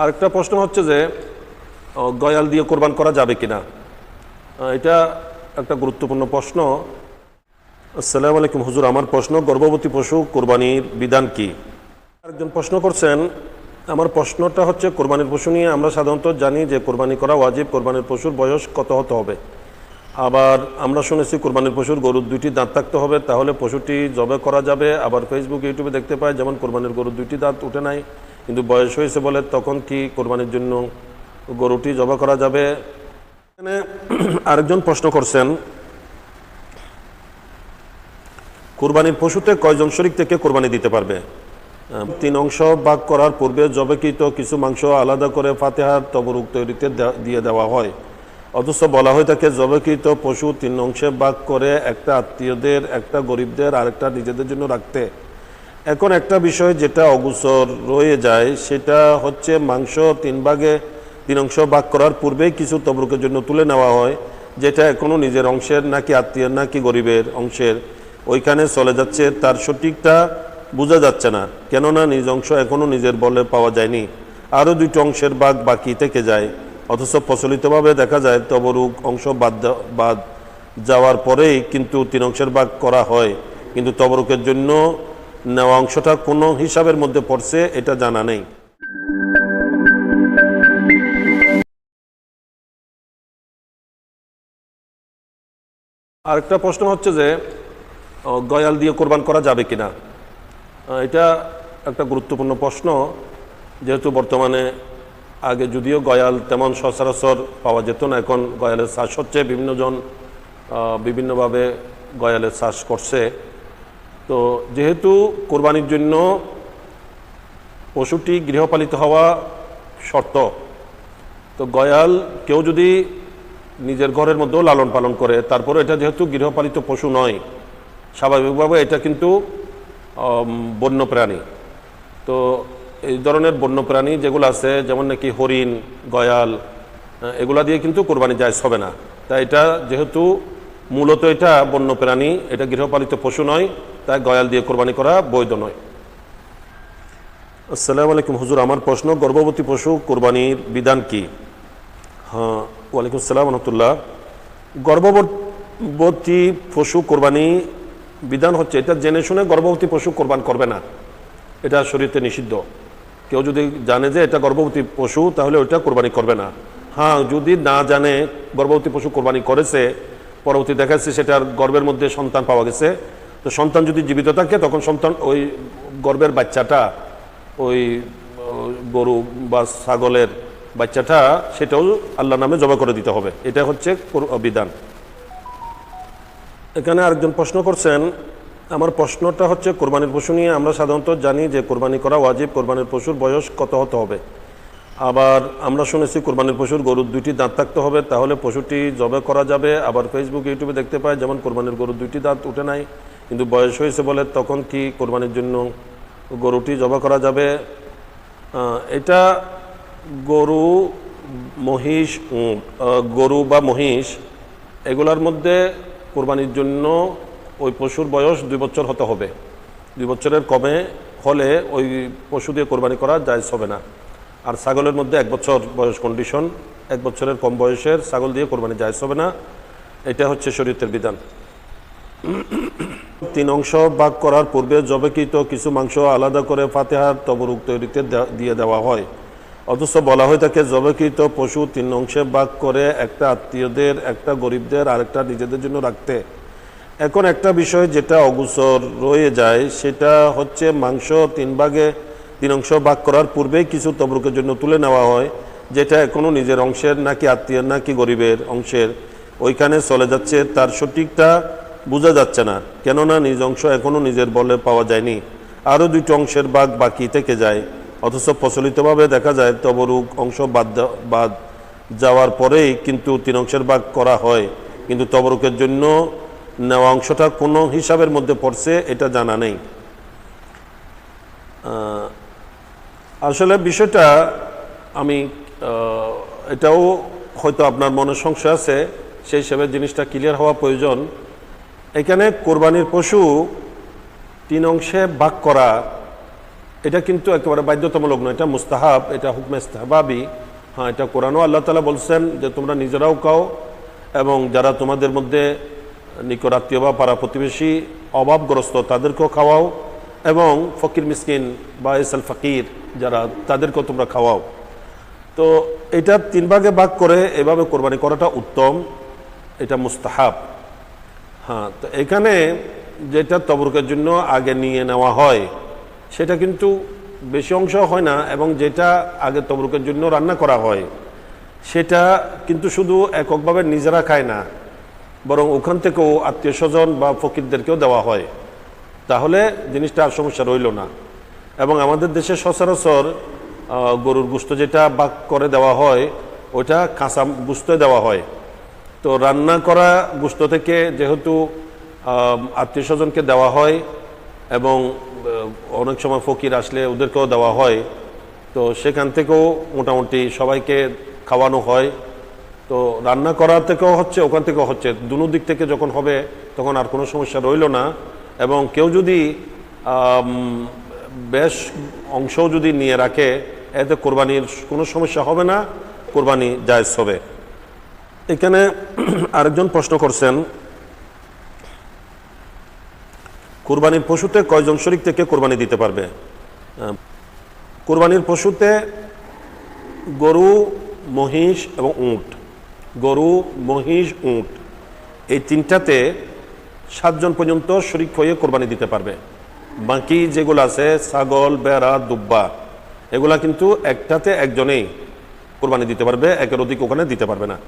আরেকটা প্রশ্ন হচ্ছে যে গয়াল দিয়ে কোরবান করা যাবে কিনা? এটা একটা গুরুত্বপূর্ণ প্রশ্ন। আসসালামু আলাইকুম, হুজুর, আমার প্রশ্ন, গর্ভবতী পশু কোরবানির বিধান কি? একজন প্রশ্ন করছেন, আমার প্রশ্নটা হচ্ছে, কোরবানির পশু নিয়ে আমরা সাধারণত জানি যে কোরবানি করা ওয়াজিব, কোরবানির পশুর বয়স কত হতে হবে। আবার আমরা শুনেছি কোরবানির পশুর গরুর দুইটি দাঁত থাকতে হবে, তাহলে পশুটি জবে করা যাবে। আবার ফেসবুক ইউটিউবে দেখতে পাই, যেমন কোরবানির গরুর দুইটি দাঁত উঠে নাই। কিন্তু বয়স হয়েছে বলে তখন কি কোরবানির জন্য গরুটি জবা করা যাবে? এখানে আরেকজন প্রশ্ন করছেন, কোরবানির পশুতে কয়জন শরিক থেকে কোরবানি দিতে পারবে? তিন অংশ ভাগ করার পূর্বে জবেকৃত কিছু মাংস আলাদা করে ফাতেহার তবরুক তৈরিতে দিয়ে দেওয়া হয়। অথচ বলা হয়ে থাকে জবেকৃত পশু তিন অংশে ভাগ করে একটা আত্মীয়দের, একটা গরিবদের, আরেকটা নিজেদের জন্য রাখতে। এখন একটা বিষয় যেটা অগুসর রয়ে যায়, সেটা হচ্ছে মাংস তিন ভাগে তিন অংশ ভাগ করার পূর্বেই কিছু তবরুকের জন্য তুলে নেওয়া হয়, যেটা এখনও নিজের অংশের নাকি আত্মীয়ের নাকি গরিবের অংশের। ওইখানে চলে যাচ্ছে, তার সঠিকটা বোঝা যাচ্ছে না, কেননা নিজ অংশ এখনও নিজের বলে পাওয়া যায়নি। আরও দুইটি অংশের ভাগ বাকি থেকে যায়, অথচ প্রচলিতভাবে দেখা যায় তবরুক অংশ বাদ বাদ যাওয়ার পরেই কিন্তু তিন অংশের ভাগ করা হয়। কিন্তু তবরুকের জন্য অংশটা কোনো হিসাবের মধ্যে পড়ছে এটা জানা নেই। আরেকটা প্রশ্ন হচ্ছে যে গয়াল দিয়ে কোরবান করা যাবে কিনা? এটা একটা গুরুত্বপূর্ণ প্রশ্ন, যেহেতু বর্তমানে আগে যদিও গয়াল তেমন সচরাচর পাওয়া যেত না, এখন গয়ালের চাষ হচ্ছে বিভিন্নজন বিভিন্নভাবে গয়ালের চাষ করছে। তো যেহেতু কোরবানির জন্য পশুটি গৃহপালিত হওয়া শর্ত, তো গয়াল কেউ যদি নিজের ঘরের মধ্যেও লালন পালন করে তারপরে এটা যেহেতু গৃহপালিত পশু নয়, স্বাভাবিকভাবে এটা কিন্তু বন্য প্রাণী তো এই ধরনের বন্য প্রাণী যেগুলো আছে, যেমন নাকি হরিণ, গয়াল এগুলা দিয়ে কিন্তু কোরবানি জায়জ হবে না। তাই এটা যেহেতু মূলত এটা বন্য প্রাণী এটা গৃহপালিত পশু নয় তাই গয়াল দিয়ে কোরবানি করা বৈধ নয়। আসসালামু আলাইকুম, হুজুর, আমার প্রশ্ন, গর্ভবতী পশু কোরবানির বিধান কি? হ্যাঁ ওয়ালাইকুম আসসালাম রহমতুল্লাহ। গর্ভবতী পশু কোরবানি বিধান হচ্ছে, এটা জেনে শুনে গর্ভবতী পশু কোরবান করবে না। এটা শরীরতে নিষিদ্ধ। কেউ যদি জানে যে এটা গর্ভবতী পশু, তাহলে ওইটা কোরবানি করবে না। হ্যাঁ যদি না জানে গর্ভবতী পশু কোরবানি করেছে, পরবর্তী দেখা যাচ্ছে সেটার গর্বের মধ্যে সন্তান পাওয়া গেছে তো সন্তান যদি জীবিত থাকে, তখন সন্তান ওই গর্ভের বাচ্চাটা, ওই গরু বা ছাগলের বাচ্চাটা সেটাও আল্লাহ নামে জমা করে দিতে হবে। এটা হচ্ছে বিধান। এখানে আরেকজন প্রশ্ন করছেন, আমার প্রশ্নটা হচ্ছে কোরবানির পশু নিয়ে আমরা সাধারণত জানি যে কোরবানি করা ওয়াজিব, কোরবানির পশুর বয়স কত হতে হবে। আবার আমরা শুনেছি কোরবানির পশুর গরুর দুইটি দাঁত থাকতে হবে, তাহলে পশুটি জবে করা যাবে। আবার ফেসবুক ইউটিউবে দেখতে পাই, যেমন কোরবানির গরুর দুইটি দাঁত উঠে নাই। কিন্তু বয়স হয়েছে বলে তখন কি কোরবানির জন্য গরুটি জবা করা যাবে? এটা গরু, মহিষ গরু বা মহিষ, এগুলার মধ্যে কোরবানির জন্য ওই পশুর বয়স দুই বছর হতে হবে। দুই বছরের কমে হলে ওই পশু দিয়ে কোরবানি করা জায়জ হবে না। আর ছাগলের মধ্যে এক বছর বয়স কন্ডিশন এক বছরের কম বয়সের ছাগল দিয়ে কোরবানি জায়জ হবে না। এটা হচ্ছে শরীরের বিধান। তিন অংশ ভাগ করার পূর্বে জবেকৃত কিছু মাংস আলাদা করে ফাতেহার তবরুক তৈরিতে দিয়ে দেওয়া হয়। অথচ বলা হয়ে থাকে জবেকৃত পশু তিন অংশে ভাগ করে একটা আত্মীয়দের, একটা গরিবদের, আরেকটা নিজেদের জন্য রাখতে। এখন একটা বিষয় যেটা অগুসর রয়ে যায়, সেটা হচ্ছে মাংস তিন ভাগে তিন অংশ ভাগ করার পূর্বেই কিছু তবরুকের জন্য তুলে নেওয়া হয়, যেটা এখনও নিজের অংশের নাকি আত্মীয়ের নাকি গরিবের অংশের। ওইখানে চলে যাচ্ছে তার সঠিকটা বোঝা যাচ্ছে না। কেননা নিজ অংশ এখনও নিজের বলে পাওয়া যায়নি। আরও দুইটি অংশের বাঘ বাকি থেকে যায়। অথচ প্রচলিতভাবে দেখা যায়, তবরুক অংশ বাদ বাদ যাওয়ার পরেই কিন্তু তিন অংশের ভাগ করা হয়। কিন্তু তবরুকের জন্য নেওয়া অংশটা কোনো হিসাবের মধ্যে পড়ছে এটা জানা নেই। আসলে বিষয়টা আমি এটাও হয়তো আপনার মনে সংশয় আছে। সেই হিসেবে জিনিসটা ক্লিয়ার হওয়া প্রয়োজন। এখানে কোরবানির পশু তিন অংশে ভাগ করা, এটা কিন্তু একেবারে বাধ্যতামূলক নয়, এটা মুস্তাহাব, এটা হুকমে হ্যাঁ এটা কোরআনও আল্লাহ তালা বলছেন যে তোমরা নিজেরাও খাও এবং যারা তোমাদের মধ্যে নিকট আত্মীয় বা পাড়া প্রতিবেশী অভাবগ্রস্ত, তাদেরকেও খাওয়াও এবং ফকির মিসকিন বা এসাল ফকির যারা, তাদেরকেও তোমরা খাওয়াও। তো এটা তিন ভাগে ভাগ করে এভাবে কোরবানি করাটা উত্তম, এটা মুস্তাহাব। হ্যাঁ তো এখানে যেটা তবরকের জন্য আগে নিয়ে নেওয়া হয়, সেটা কিন্তু বেশি অংশ হয় না, এবং যেটা আগে তবরকের জন্য রান্না করা হয়, সেটা কিন্তু শুধু এককভাবে নিজেরা খায় না, বরং ওখান থেকেও আত্মীয় স্বজন বা ফকিরদেরকেও দেওয়া হয়। তাহলে জিনিসটা আর সমস্যা রইল না। এবং আমাদের দেশে সচরাচর গরুর গুস্ত যেটা বাক করে দেওয়া হয়, ওটা কাঁচা গুস্ত দেওয়া হয়। তো রান্না করা গুস্ত থেকে যেহেতু আত্মীয় স্বজনকে দেওয়া হয় এবং অনেক সময় ফকির আসলে ওদেরকেও দেওয়া হয়, তো সেখান থেকেও মোটামুটি সবাইকে খাওয়ানো হয়। তো রান্না করার থেকেও হচ্ছে, ওখান থেকেও হচ্ছে। দুনো দিক থেকে যখন হবে, তখন আর কোনো সমস্যা রইল না। এবং কেউ যদি বেশ অংশও যদি নিয়ে রাখে, এতে কোরবানির কোনো সমস্যা হবে না, কোরবানি জায়জ হবে। এখানে আরেকজন প্রশ্ন করছেন, কোরবানির পশুতে কয়জন শরিক থেকে কোরবানি দিতে পারবে? কোরবানির পশুতে গরু, মহিষ এবং উঁট। গরু, মহিষ, উঁট, এই তিনটাতে সাতজন পর্যন্ত শরিক হয়ে কোরবানি দিতে পারবে। বাকি যেগুলো আছে, ছাগল, বেড়া, দুব্বা, এগুলা কিন্তু একটাতে একজনেই কোরবানি দিতে পারবে, একের অধিক ওখানে দিতে পারবে না।